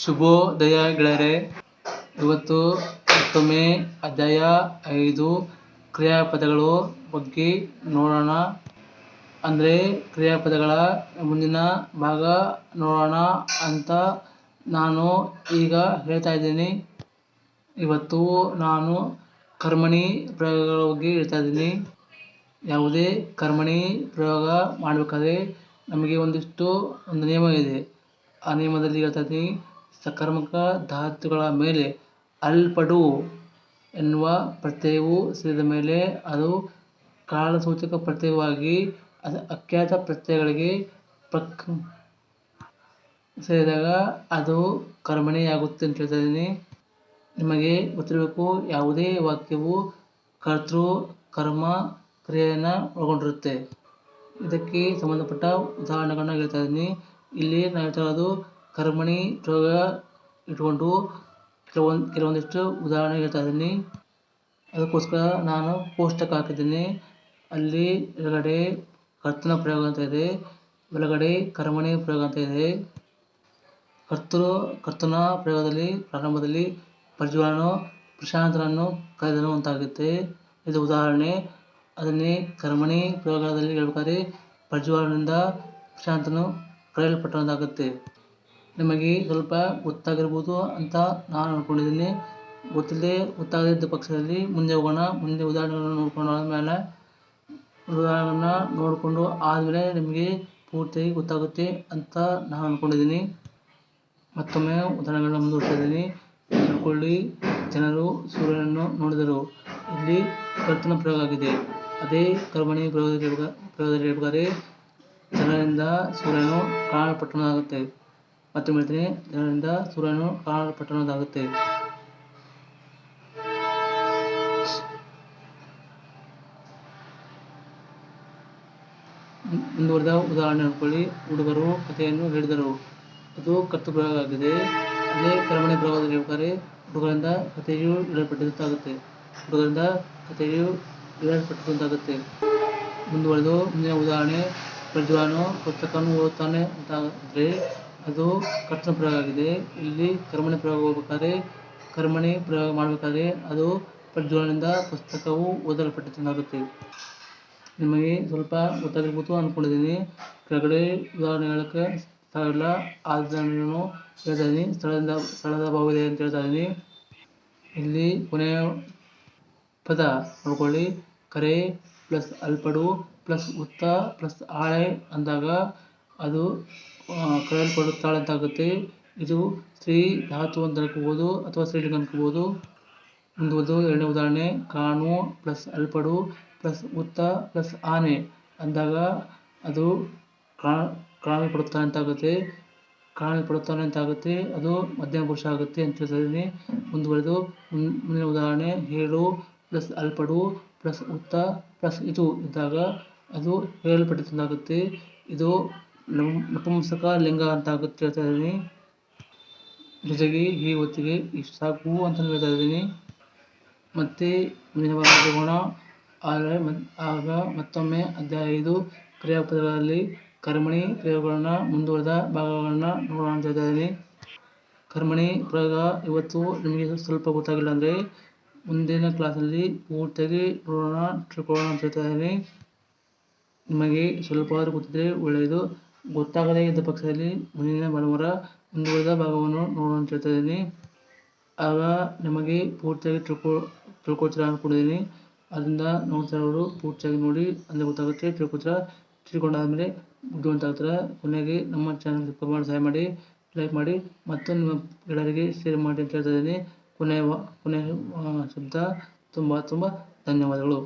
ಶುಭೋದಯ ಗೆಳೆಯರೆ ಇವತ್ತು ಮತ್ತೊಮ್ಮೆ ಅಧ್ಯಾಯ ಐದು ಕ್ರಿಯಾಪದಗಳು ಬಗ್ಗೆ ನೋಡೋಣ. ಅಂದರೆ ಕ್ರಿಯಾಪದಗಳ ಮುಂದಿನ ಭಾಗ ನೋಡೋಣ ಅಂತ ನಾನು ಈಗ ಹೇಳ್ತಾ ಇದ್ದೀನಿ. ಇವತ್ತು ನಾನು ಕರ್ಮಣಿ ಪ್ರಯೋಗಗಳ ಬಗ್ಗೆ ಹೇಳ್ತಾ ಇದ್ದೀನಿ. ಯಾವುದೇ ಕರ್ಮಣಿ ಪ್ರಯೋಗ ಮಾಡಬೇಕಾದ್ರೆ ನಮಗೆ ಒಂದಿಷ್ಟು ಒಂದು ನಿಯಮ ಇದೆ. ಆ ನಿಯಮದಲ್ಲಿ ಹೇಳ್ತಾ ಇದ್ದೀನಿ. ಸಕರ್ಮಕ ಧಾತುಗಳ ಮೇಲೆ ಅಲ್ಪಡು ಎನ್ನುವ ಪ್ರತ್ಯಯವು ಸೇರಿದ ಮೇಲೆ ಅದು ಕಾಲಸೂಚಕ ಪ್ರತ್ಯಯವಾಗಿ ಅಖ್ಯಾತ ಪ್ರತ್ಯಯಗಳಿಗೆ ಪಕ್ ಸೇರಿದಾಗ ಅದು ಕರ್ಮಣಿಯಾಗುತ್ತೆ ಅಂತ ಹೇಳ್ತಾ ಇದ್ದೀನಿ. ನಿಮಗೆ ಗೊತ್ತಿರಬೇಕು ಯಾವುದೇ ವಾಕ್ಯವು ಕರ್ತೃ, ಕರ್ಮ ಕ್ರಿಯೆಯನ್ನು ಒಳಗೊಂಡಿರುತ್ತೆ. ಇದಕ್ಕೆ ಸಂಬಂಧಪಟ್ಟ ಉದಾಹರಣೆಗಳನ್ನ ಹೇಳ್ತಾ ಇದ್ದೀನಿ. ಇಲ್ಲಿ ನಾನು ಹೇಳ್ತಾ ಇರೋದು ಕರ್ಮಣಿ ಪ್ರಯೋಗ ಇಟ್ಕೊಂಡು ಕೆಲವೊಂದು, ಕೆಲವೊಂದಿಷ್ಟು ಉದಾಹರಣೆ ಹೇಳ್ತಾ ಇದ್ದೀನಿ. ಅದಕ್ಕೋಸ್ಕರ ನಾನು ಕೋಷ್ಟಕ ಹಾಕಿದ್ದೀನಿ. ಅಲ್ಲಿ ಎಡಗಡೆ ಕರ್ತನ ಪ್ರಯೋಗ ಅಂತ ಇದೆ. ಬಲಗಡೆ ಕರ್ಮಣಿ ಪ್ರಯೋಗ ಅಂತ ಇದೆ. ಕರ್ತೃ ಕರ್ತನ ಪ್ರಯೋಗದಲ್ಲಿ, ಪ್ರಾರಂಭದಲ್ಲಿ ಪ್ರಜ್ವಲನು ಪ್ರಶಾಂತನನ್ನು ಕರೆದನು ಅಂತಾಗುತ್ತೆ. ಇದು ಉದಾಹರಣೆ. ಅದನ್ನೇ ಕರ್ಮಣಿ ಪ್ರಯೋಗದಲ್ಲಿ ಹೇಳ್ಬೇಕಾದ್ರೆ ಪ್ರಜ್ವಲನಿಂದ ಪ್ರಶಾಂತನು ಕರೆಯಲ್ಪಟ್ಟಂತಾಗುತ್ತೆ ನಿಮಗೆ ಸ್ವಲ್ಪ ಗೊತ್ತಾಗಿರ್ಬೋದು ಅಂತ ನಾನು ಅಂದ್ಕೊಂಡಿದ್ದೀನಿ ಗೊತ್ತಿಲ್ಲದೆ ಗೊತ್ತಾಗದಿದ್ದ ಪಕ್ಷದಲ್ಲಿ ಮುಂದೆ ಹೋಗೋಣ, ಮುಂದೆ ಉದಾಹರಣೆಗಳನ್ನು ನೋಡ್ಕೊಂಡು ಆದಮೇಲೆ ಉದಾಹರಣೆಗಳನ್ನ ನೋಡಿಕೊಂಡು ಆದಮೇಲೆ ನಿಮಗೆ ಪೂರ್ತಿಯಾಗಿ ಗೊತ್ತಾಗುತ್ತೆ ಅಂತ ನಾನು ಅಂದ್ಕೊಂಡಿದ್ದೀನಿ ಮತ್ತೊಮ್ಮೆ ಉದಾಹರಣೆಗಳನ್ನ ಮುಂದುವರಿಸ್ತಾ ಇದ್ದೀನಿ. ಅಂದ್ಕೊಳ್ಳಿ ಜನರು ಸೂರ್ಯನನ್ನು ನೋಡಿದರು. ಇಲ್ಲಿ ಕರ್ತನ ಪ್ರಯೋಗ ಆಗಿದೆ. ಅದೇ ಕರ್ಮಣಿ ಪ್ರಯೋಗದಲ್ಲಿ ಪ್ರಯೋಗದಲ್ಲಿ ಜನರಿಂದ ಸೂರ್ಯನು ಕಾಣಲ್ಪಟ್ಟನಾಗುತ್ತೆ ಮತ್ತೆ ಜನರಿಂದ ಸೂರ್ಯನು ಕಾಣಲ್ಪಟ್ಟಣದಾಗುತ್ತೆ ಮುಂದುವರೆದ ಉದಾಹರಣೆ ಅನ್ಕೊಳ್ಳಿ ಹುಡುಗರು ಕಥೆಯನ್ನು ಹೇಳಿದರು. ಅದು ಆಗಿದೆ ಅದೇ ಕರಮಣೆ ಗ್ರಹದಲ್ಲಿ ಹೇಳ್ತಾರೆ ಹುಡುಗರಿಂದ ಕಥೆಯು ಇಡಲ್ಪಟ್ಟಂತಾಗುತ್ತೆ ಹುಡುಗರಿಂದ ಕಥೆಯು ಇಡಲ್ಪಟ್ಟಂತಾಗುತ್ತೆ ಮುಂದುವರೆದು ಮುಂದಿನ ಉದಾಹರಣೆ ಪ್ರಜ್ವಲನು ಪುಸ್ತಕವನ್ನು ಓದುತ್ತಾನೆ ಅಂತ ಅದು ಕರ್ತನ ಪ್ರಯೋಗ ಆಗಿದೆ. ಇಲ್ಲಿ ಕರ್ಮಣಿ ಪ್ರಯೋಗ ಹೋಗ್ಬೇಕಾದ್ರೆ, ಕರ್ಮಣಿ ಪ್ರಯೋಗ ಮಾಡಬೇಕಾದ್ರೆ ಅದು ಪ್ರಜ್ವಲನಿಂದ ಪುಸ್ತಕವು ಓದಲ್ಪಟ್ಟಂತಾಗುತ್ತೆ ನಿಮಗೆ ಸ್ವಲ್ಪ ಗೊತ್ತಾಗಿರ್ಬೋದು ಅಂದ್ಕೊಂಡಿದ್ದೀನಿ ಕೆಳಗಡೆ ಉದಾಹರಣೆ ಹೇಳೋಕ್ಕೆ ಸ್ಥಳ ಆದ್ದರಿಂದ ಹೇಳ್ತಾ ಇದ್ದೀನಿ ಸ್ಥಳದಿಂದ, ಸ್ಥಳದ ಭಾವವಿದೆ ಅಂತ ಹೇಳ್ತಾ ಇದ್ದೀನಿ ಇಲ್ಲಿ ಕೊನೆಯ ಪದ ನೋಡ್ಕೊಳ್ಳಿ. ಕರೆ ಪ್ಲಸ್ ಅಲ್ಪಡು ಪ್ಲಸ್ ಉತ್ತ ಪ್ಲಸ್ ಆಳೆ ಅಂದಾಗ ಅದು ಕರೆಯಲ್ಪಡುತ್ತಾಳೆ ಅಂತಾಗುತ್ತೆ ಇದು ಸ್ತ್ರೀ ಧಾತು ಅಂತ ಅನ್ಕೋಬೋದು ಅಥವಾ ಸ್ತ್ರೀಲಿಂಗ ಅನ್ಕೋಬೋದು ಮುಂದುವರೆದು ಎರಡನೇ ಉದಾಹರಣೆ, ಕಾಣು ಪ್ಲಸ್ ಅಲ್ಪಡು ಪ್ಲಸ್ ಉತ್ತ ಪ್ಲಸ್ ಆನೆ ಅಂದಾಗ ಅದು ಕಾಣ ಪಡುತ್ತಾನೆ ಅಂತಾಗುತ್ತೆ ಅಂತ ಅಂತಾಗುತ್ತೆ ಅದು ಮಧ್ಯಮ ಪುರುಷ ಆಗುತ್ತೆ ಅಂತ ಹೇಳ್ತಿದ್ದೀನಿ ಮುಂದುವರೆದು ಮುಂದಿನ ಉದಾಹರಣೆ, ಹೇಳು ಪ್ಲಸ್ ಅಲ್ಪಡು ಪ್ಲಸ್ ಉತ್ತ ಪ್ಲಸ್ ಇದು ಇದ್ದಾಗ ಅದು ಹೇಳಲ್ಪಟ್ಟಿದ್ದಾಗುತ್ತೆ ಇದು ನಪುಂಸಕ ಲಿಂಗ ಅಂತ ಆಗುತ್ತೆ ಹೇಳ್ತಾ ಇದ್ದೀನಿ ಜೊತೆಗೆ ಈ ಹೊತ್ತಿಗೆ ಸಾಕು ಅಂತ ಹೇಳ್ತಾ ಇದ್ದೀನಿ. ಮತ್ತೆ ಮುಂದಿನ ಹೋಗೋಣ ಆದರೆ ಆಗ ಮತ್ತೊಮ್ಮೆ ಅಧ್ಯಾಯ ಐದು ಕ್ರಿಯಾಪದಗಳಲ್ಲಿ ಕರ್ಮಣಿ ಪ್ರಯೋಗಗಳನ್ನ ಮುಂದುವರೆದ ಭಾಗಗಳನ್ನ ನೋಡೋಣ ಅಂತ ಹೇಳ್ತಾ ಇದ್ದೀನಿ. ಕರ್ಮಣಿ ಪ್ರಯೋಗ ಇವತ್ತು ನಿಮಗೆ ಸ್ವಲ್ಪ ಗೊತ್ತಾಗಿಲ್ಲ ಅಂದರೆ ಮುಂದಿನ ಕ್ಲಾಸಲ್ಲಿ ಪೂರ್ತಿಯಾಗಿ ನೋಡೋಣ, ತಿಳ್ಕೊಳ್ಳೋಣ ಅಂತ ಹೇಳ್ತಾ ಇದ್ದೀನಿ. ನಿಮಗೆ ಸ್ವಲ್ಪ ಗೊತ್ತಿದ್ರೆ ಒಳ್ಳೆಯದು. ಗೊತ್ತಾಗದೇ ಇದ್ದ ಪಕ್ಷದಲ್ಲಿ ಮುಂದಿನ ಬಡವರ ಮುಂದುವರಿದ ಭಾಗವನ್ನು ನೋಡೋಣ ಅಂತ ಹೇಳ್ತಾ ಇದ್ದೀನಿ ಆಗ ನಿಮಗೆ ಪೂರ್ತಿಯಾಗಿ ತಿಳ್ಕೊ ತಿಳ್ಕೊತೀರ ಅಂದ್ಕೊಂಡಿದ್ದೀನಿ ಅದರಿಂದ ನೋಡ್ತಾ ಇರೋರು ಪೂರ್ತಿಯಾಗಿ ನೋಡಿ, ಅಂದರೆ ಗೊತ್ತಾಗುತ್ತೆ ತಿಳ್ಕೊತೀರ ತಿಳ್ಕೊಂಡಾದ್ಮೇಲೆ ಬುದ್ಧಿವಂತ ಆಗ್ತಾರೆ. ಕೊನೆಗೆ ನಮ್ಮ ಚಾನಲ್ ಸಬ್ಸ್ಕ್ರೈಬ್ ಮಾಡಿ ಸಹಾಯ ಮಾಡಿ ಲೈಕ್ ಮಾಡಿ, ಮತ್ತು ನಿಮ್ಮ ಗೆಳೆಯರಿಗೆ ಶೇರ್ ಮಾಡಿ ಅಂತ ಹೇಳ್ತಾ ಇದ್ದೀನಿ ಕೊನೆಯ ಕೊನೆಯ ಶಬ್ದ. ತುಂಬ ತುಂಬ ಧನ್ಯವಾದಗಳು.